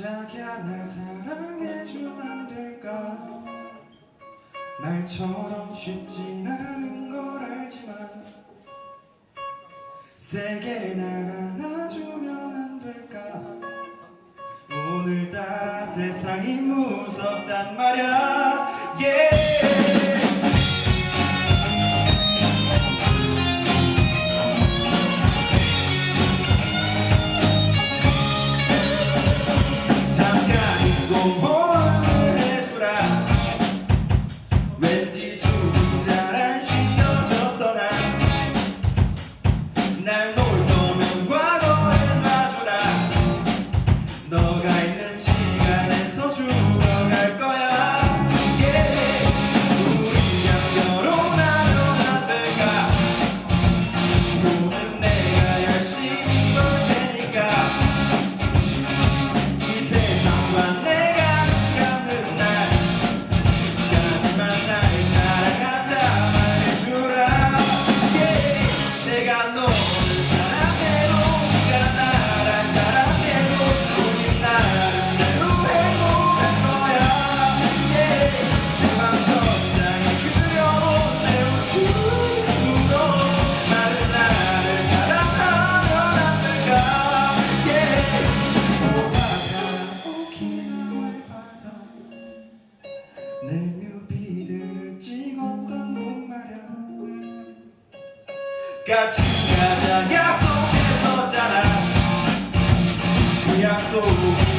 자기야 날 사랑해주면 안 될까? 말처럼 쉽진 않은 걸 알지만 세게 나가 같이 가자. 약속했었잖아. 그 약속